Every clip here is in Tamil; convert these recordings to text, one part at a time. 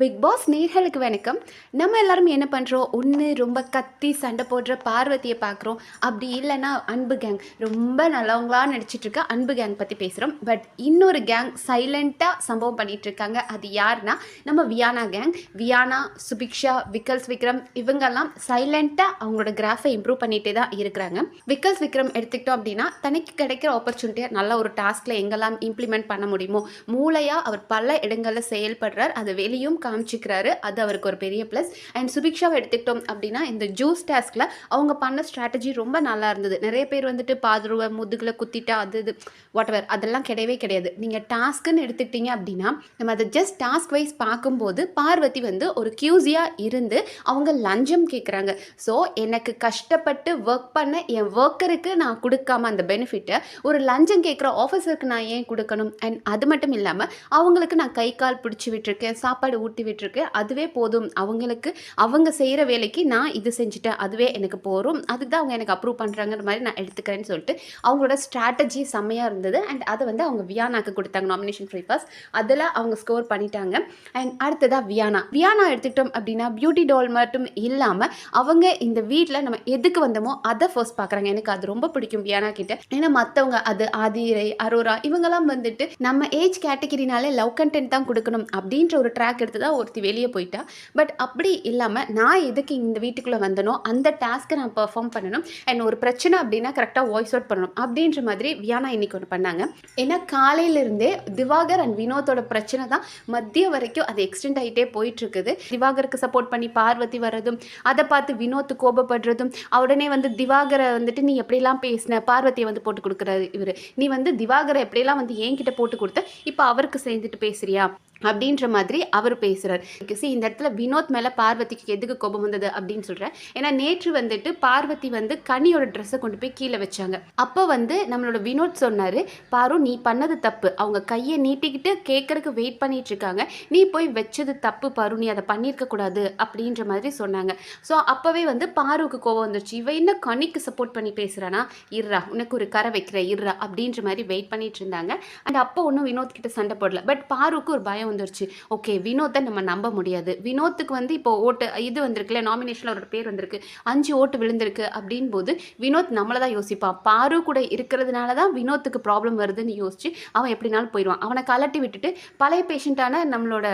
பிக் பாஸ் நேர்களுக்கு வணக்கம். நம்ம எல்லாரும் என்ன பண்ணுறோம் ஒன்று ரொம்ப கத்தி சண்டை போடுற பார்வதியை பார்க்குறோம். அப்படி இல்லைன்னா அன்பு கேங் ரொம்ப நல்லவங்களா நடிச்சிட்ருக்க அன்பு கேங் பற்றி பேசுகிறோம் பட் இன்னொரு கேங் சைலண்ட்டாக சம்பவம் பண்ணிகிட்ருக்காங்க அது யாருன்னா நம்ம வியானா கேங் வியானா சுபிக்ஷா விக்கல்ஸ் விக்ரம் இவங்கெல்லாம் சைலண்ட்டாக அவங்களோட கிராஃபை இம்ப்ரூவ் பண்ணிகிட்டே தான் இருக்கிறாங்க. விக்கல்ஸ் விக்ரம் எடுத்துக்கிட்டோம் அப்படின்னா தனக்கு கிடைக்கிற ஆப்பர்ச்சுனிட்டியை நல்ல ஒரு டாஸ்கில் எங்கெல்லாம் இம்ப்ளிமெண்ட் பண்ண முடியுமோ மூளையாக அவர் பல இடங்களில் செயல்படுறார். அதை வெளியும் காமிச்சிக்கிறாரு. அது அவருக்கு ஒரு பெரிய ப்ளஸ் அண்ட் சுபிக்ஷாவை எடுத்துக்கிட்டோம் அப்படின்னா இந்த ஜூஸ் டாஸ்கில் அவங்க பண்ண ஸ்ட்ராட்டஜி ரொம்ப நல்லா இருந்தது. நிறைய பேர் வந்துட்டு பாதுருவை முதுகில் குத்திட்டா அது இது வாட்எவர் அதெல்லாம் கிடையவே கிடையாது. நீங்கள் டாஸ்க்குன்னு எடுத்துக்கிட்டீங்க அப்படின்னா நம்ம அதை ஜஸ்ட் டாஸ்க் வைஸ் பார்க்கும்போது பார்வதி வந்து ஒரு கியூஸியாக இருந்து அவங்க லஞ்சம் கேட்குறாங்க ஸோ எனக்கு கஷ்டப்பட்டு ஒர்க் பண்ண என் ஒர்க்கருக்கு நான் கொடுக்காம அந்த பெனிஃபிட்டை ஒரு லஞ்சம் கேட்குற ஆஃபீஸருக்கு நான் ஏன் கொடுக்கணும்? அண்ட் அது மட்டும் இல்லாமல் அவங்களுக்கு நான் கை கால் பிடிச்சி விட்டுருக்கேன் சாப்பாடு ஊட்டி விட்டுருக்கு அதுவே போதும். அவங்களுக்கு அவங்க செய்கிற வேலைக்கு நான் இது செஞ்சுட்டேன். அதுவே எனக்கு போகிறோம் அதுக்கு தான் அவங்க எனக்கு அப்ரூவ் பண்ணுறாங்கிற மாதிரி நான் எடுத்துக்கிறேன்னு சொல்லிட்டு அவங்களோட ஸ்ட்ராட்டஜி செம்மையாக இருந்தது. அண்ட் அதை வந்து அவங்க வியானாக்கு கொடுத்தாங்க நாமினேஷன் ஃப்ரீ பாஸ் அதில் அவங்க ஸ்கோர் பண்ணிட்டாங்க. அண்ட் அடுத்ததாக வியானா. வியானா எடுத்துக்கிட்டோம் அப்படின்னா பியூட்டி டால் மட்டும் இல்லாமல் அவங்க இந்த வீட்டில் நம்ம எதுக்கு வந்தோமோ அதை ஃபர்ஸ்ட் பார்க்குறாங்க. எனக்கு அது ரொம்ப பிடிக்கும் வியானா கிட்ட. ஏன்னா மற்றவங்க அது ஆதிரை அரோரா இவங்கெல்லாம் வந்துட்டு நம்ம ஏஜ் கேட்டகிரினாலே லவ் கண்டென்ட் தான் கொடுக்கணும் அப்படின்ற ஒரு ட்ராக் எடுத்து தான் ஒருத்தி வெளியே போயிட்டா. பட் அப்படி இல்லாமல் நான் எதுக்கு இந்த வீட்டுக்குள்ளே வந்தனோ அந்த டாஸ்க்கை நான் பெர்ஃபார்ம் பண்ணணும். அண்ட் ஒரு பிரச்சனை அப்படின்னா கரெக்டாக வாய்ஸ் அவுட் பண்ணணும். அப்படின்ற மாதிரி வியானா இன்னைக்கு ஒன்று பண்ணாங்க. ஏன்னா காலையிலிருந்தே திவாகர் அண்ட் வினோத்தோட பிரச்சனை தான் மத்திய வரைக்கும் அது எக்ஸ்டெண்ட் ஆகிட்டே போயிட்டுருக்குது. திவாகருக்கு சப்போர்ட் பண்ணி பார்வதி வர்றதும் அதை பார்த்து வினோத்து கோபப்படுறதும் உடனே வந்து திவாகரை வந்துட்டு நீ எப்படிலாம் பேசின? பார்வதியை வந்து போட்டு கொடுக்குறாரு இவர். நீ வந்து திவாகரை எப்படியெல்லாம் வந்து என்கிட்ட போட்டு கொடுத்த? இப்போ அவருக்கு சேர்ந்துட்டு பேசுறியா? அப்படின்ற மாதிரி அவர் பேசுகிறார் சி இந்த இடத்துல வினோத் மேலே பார்வதிக்கு எதுக்கு கோபம் வந்தது அப்படின்னு சொல்கிறேன் ஏன்னா நேற்று வந்துட்டு பார்வதி வந்து கனியோட ட்ரெஸ்ஸை கொண்டு போய் கீழே வச்சாங்க. அப்போ வந்து நம்மளோட வினோத் சொன்னார் பாரு நீ பண்ணது தப்பு. அவங்க கையை நீட்டிக்கிட்டு கேட்கறதுக்கு வெயிட் பண்ணிட்டு இருக்காங்க. நீ போய் வச்சது தப்பு பாரு. நீ அதை பண்ணியிருக்க கூடாது. அப்படின்ற மாதிரி சொன்னாங்க. ஸோ அப்போவே வந்து பாருவுக்கு கோபம் வந்துருச்சு. இவ என்ன கனிக்கு சப்போர்ட் பண்ணி பேசுகிறானா இருறா உனக்கு ஒரு கரை வைக்கிற இர்ரா அப்படின்ற மாதிரி வெயிட் பண்ணிட்டு இருந்தாங்க. அண்ட் அப்போ ஒன்றும் வினோத் கிட்ட சண்டை போடல. பட் பாருக்கு ஒரு பயம் வந்துருச்சு. ஓகே வினோத்தை நம்ம நம்ப முடியாது. வினோத்துக்கு வந்து இப்போ ஓட்டு இது வந்திருக்குல்ல நாமினேஷனில் அவரோட பேர் வந்திருக்கு. அஞ்சு ஓட்டு விழுந்திருக்கு அப்படின் போது வினோத் நம்மளை தான் யோசிப்பான் பாரு கூட இருக்கிறதுனால தான் வினோத்துக்கு ப்ராப்ளம் வருதுன்னு யோசிச்சு அவன் எப்படினாலும் போயிடுவான். அவனை கலட்டி விட்டுட்டு பழைய பேஷண்ட்டான நம்மளோட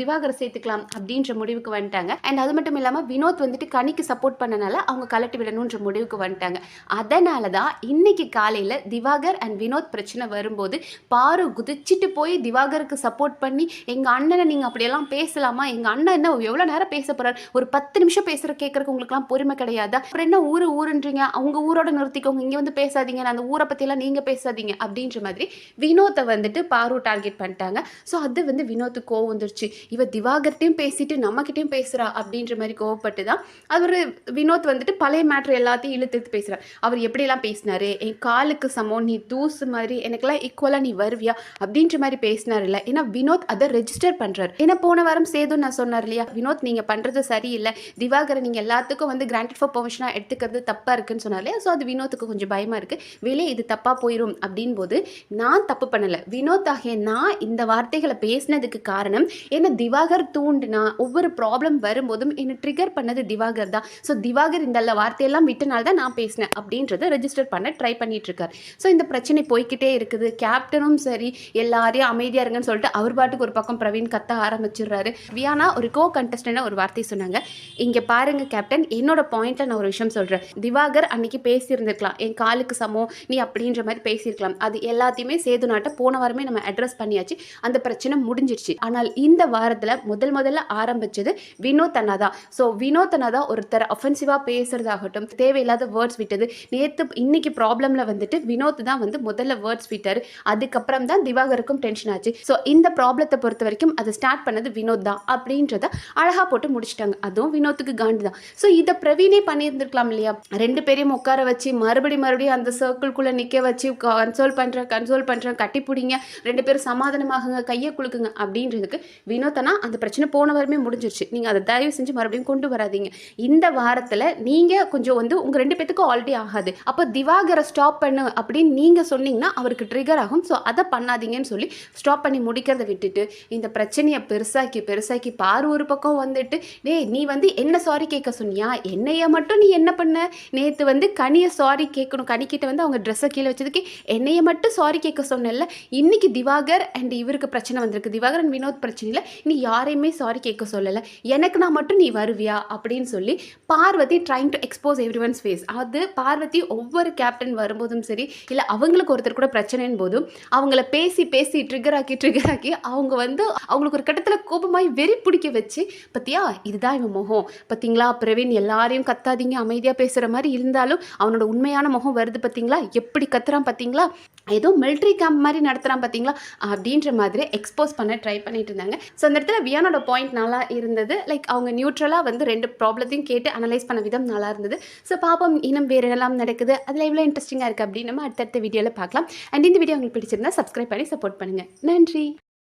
திவாகர் சேர்த்துக்கலாம் அப்படின்ற முடிவுக்கு வந்துட்டாங்க. அண்ட் அது மட்டும் இல்லாமல் வினோத் வந்துட்டு கனிக்கு சப்போர்ட் பண்ணனால அவங்க கலட்டி விடணுன்ற முடிவுக்கு வந்துட்டாங்க. அதனால தான் இன்னைக்கு காலையில் திவாகர் அண்ட் வினோத் பிரச்சனை வரும்போது பாரு குதிச்சிட்டு போய் திவாகருக்கு சப்போர்ட் பண்ணி எங்கள் அண்ணனை நீங்கள் அப்படியெல்லாம் பேசலாமா? எங்கள் அண்ணன் என்ன எவ்வளோ நேரம் பேச போகிறார் ஒரு பத்து நிமிஷம் பேசுகிற கேட்குறக்கு உங்களுக்குலாம் பொறுமை கிடையாதா? அப்புறம் என்ன ஊர் ஊருன்றீங்க? அவங்க ஊரோட நிறுத்திக்கோங்க. இங்கே வந்து பேசாதீங்க. நான் அந்த ஊரை பற்றியெல்லாம் நீங்கள் பேசாதீங்க. அப்படின்ற மாதிரி வினோத்தை வந்துட்டு பாரு டார்கெட் பண்ணிட்டாங்க. ஸோ அது வந்து வினோத்து கோவம் வந்துருச்சு. இவ திவாகர்ட்டையும் பேசிட்டு நம்மக்கிட்டையும் பேசுகிறா அப்படின்ற மாதிரி கோவப்பட்டு தான் அவர் வினோத் வந்துட்டு பழைய மேட்ரு எல்லாத்தையும் இழுத்து இழுத்து பேசுகிறார் அவர் எப்படியெல்லாம் பேசினாரு? என் காலுக்கு சமம் நீ தூசு மாதிரி எனக்கெல்லாம் ஈக்குவலாக நீ வருவியா? அப்படின்ற மாதிரி பேசினார் இல்லை. ஏன்னா வினோத் அதை ரெஜிஸ்டர் பண்ணுறாரு ஏன்னா போன வாரம் சேது நான் சொன்னார் இல்லையா? வினோத் நீங்கள் பண்ணுறது சரியில்லை. திவாகரை நீங்கள் எல்லாத்துக்கும் வந்து கிராண்டட் ஃபார் பெர்மிஷனாக எடுத்துக்கிறது தப்பாக இருக்குன்னு சொன்னார் இல்லையா? ஸோ அது வினோத்துக்கு கொஞ்சம் பயமாக இருக்குது வெளியே இது தப்பாக போயிடும் அப்படின் போது நான் தப்பு பண்ணலை. வினோத் ஆகிய நான் இந்த வார்த்தைகளை பேசினதுக்கு காரணம் என்ன திவாகர் தூண்டினா ஒவ்வொரு ப்ராப்ளம் வரும்போதும் என்னை ட்ரிகர் பண்ணது திவாகர் தான். ஸோ திவாகர் இந்த வார்த்தையெல்லாம் விட்டனால தான் நான் பேசினேன் அப்படின்றத ரெஜிஸ்டர் பண்ண ட்ரை பண்ணிட்டு இருக்கார் ஸோ இந்த பிரச்சனை போய்க்கிட்டே இருக்குது. கேப்டனும் சரி எல்லாரையும் அமைதியாக இருங்கன்னு சொல்லிட்டு அவர் பாட்டுக்கு ஒரு பக்கம் பிரவீன் கத்த ஆரம்பிச்சிடுறாரு. வியானா ஒரு கோ கண்டஸ்டண்டாக ஒரு வார்த்தை சொன்னாங்க. இங்கே பாருங்க கேப்டன் என்னோட பாயிண்ட்டில் நான் ஒரு விஷயம் சொல்கிறேன் திவாகர் அன்னைக்கு பேசியிருந்திருக்கலாம். என் காலுக்கு சமம் நீ அப்படின்ற மாதிரி பேசியிருக்கலாம். அது எல்லாத்தையுமே சேது நாட்டை போன வாரமே நம்ம அட்ரஸ் பண்ணியாச்சு. அந்த பிரச்சனை முடிஞ்சிடுச்சு ஆனால் இந்த வாரத்தில் முதல் முதல்ல ஆரம்பிச்சது வினோத் அண்ணா தான். ஸோ வினோத் அண்ணா தான் ஒருத்தர் அஃபென்சிவாக பேசுறதாகட்டும் தேவையில்லாத வேர்ட்ஸ் விட்டது. நேற்று இன்னைக்கு ப்ராப்ளமில் வந்துட்டு வினோத் தான் வந்து முதல்ல வேர்ட்ஸ் விட்டார். அதுக்கப்புறம் தான் திவாகருக்கும் டென்ஷன் ஆச்சு. ஸோ இந்த ப்ராப்ளத்தை பொறுத்த வரைக்கும் அதை ஸ்டார்ட் பண்ணது வினோத் தான் அப்படின்றத அழகாக போட்டு முடிச்சிட்டாங்க. அதுவும் வினோத்துக்கு காண்டு தான். ஸோ இதை பிரவீனே பண்ணியிருந்திருக்கலாம் இல்லையா? ரெண்டு பேரையும் உட்கார வச்சு மறுபடி மறுபடியும் அந்த சர்க்கிள்குள்ளே நிற்க வச்சு கன்சோல் பண்ணுறேன் கன்சோல் பண்ணுறேன் கட்டி பிடிங்க ரெண்டு பேரும் சமாதானமாகுங்க கையை குலுக்குங்க அப்படின்றதுக்கு வினோத் வினோத்தனா அந்த பிரச்சனை போன வாரமே முடிஞ்சிருச்சு. நீங்கள் அதை தயவு செஞ்சு மறுபடியும் கொண்டு வராதீங்க. இந்த வாரத்தில் நீங்கள் கொஞ்சம் வந்து உங்கள் ரெண்டு பேத்துக்கும் ஆல்ரெடி ஆகாது. அப்போ திவாகரை ஸ்டாப் பண்ணு அப்படின்னு நீங்கள் சொன்னீங்கன்னா அவருக்கு ட்ரிகர் ஆகும். ஸோ அதை பண்ணாதீங்கன்னு சொல்லி ஸ்டாப் பண்ணி முடிக்கிறத விட்டுட்டு இந்த பிரச்சனையை பெருசாக்கி பெருசாக்கி பாரு ஒரு பக்கம் வந்துட்டு டேய் நீ வந்து என்ன சாரி கேட்க சொன்னியா? என்னைய மட்டும் நீ என்ன பண்ண? நேற்று வந்து கனியை சாரி கேட்கணும். கனிக்கிட்ட வந்து அவங்க ட்ரெஸ்ஸை கீழே வச்சதுக்கு என்னைய மட்டும் சாரி கேட்க சொன்னேன்ல. இன்னைக்கு திவாகர் அண்ட் இவருக்கு பிரச்சனை வந்திருக்கு. திவாகர் அண்ட் வினோத் பிரச்சனையில் நீ யாரையுமே சாரி கேட்க சொல்லலை. எனக்கு நான் மட்டும் நீ வருவியா? அப்படின்னு சொல்லி Parvathi trying to expose everyone's face அது பார்வதி ஒவ்வொரு கேப்டன் வரும்போதும் சரி இல்லை அவங்களுக்கு ஒருத்தர் கூட பிரச்சனையின் போதும் அவங்கள பேசி பேசி ட்ரிகர் ஆக்கி ட்ரிகர் ஆக்கி அவங்க வந்து அவங்களுக்கு ஒரு கட்டத்தில் கோபமாய் வெறி பிடிக்க வச்சு பத்தியா இதுதான் இவன் முகம். பார்த்தீங்களா பிரவீன் எல்லாரையும் கத்தாதீங்க அமைதியாக பேசுகிற மாதிரி இருந்தாலும் அவனோட உண்மையான முகம் வருது பார்த்தீங்களா எப்படி கத்துறான் பார்த்தீங்களா ஏதோ மிலிட்ரி கேம்ப் மாதிரி நடத்துகிறான் பார்த்தீங்களா அப்படின்ற மாதிரி எக்ஸ்போஸ் பண்ண ட்ரை பண்ணிட்டு இருந்தாங்க. ஸோ அந்த இடத்துல வியானோட பாயிண்ட் நல்லா இருந்தது. லைக் அவங்க நியூட்ரலாக வந்து ரெண்டு ப்ராப்ளத்தையும் கேட்டு அனலைஸ் பண்ண விதம் நல்லா இருந்தது. ஸோ பாப்போம் இன்னும் வேறு எல்லாம் நடக்குது? அதில் எவ்வளோ இன்ட்ரெஸ்டிங்காக இருக்குது அப்படின்னு நம்ம அடுத்தடுத்த வீடியோவில் பார்க்கலாம். அண்ட் இந்த வீடியோ உங்களுக்கு பிடிச்சிருந்தா சப்ஸ்கிரைப் பண்ணி சப்போர்ட் பண்ணுங்கள் நன்றி!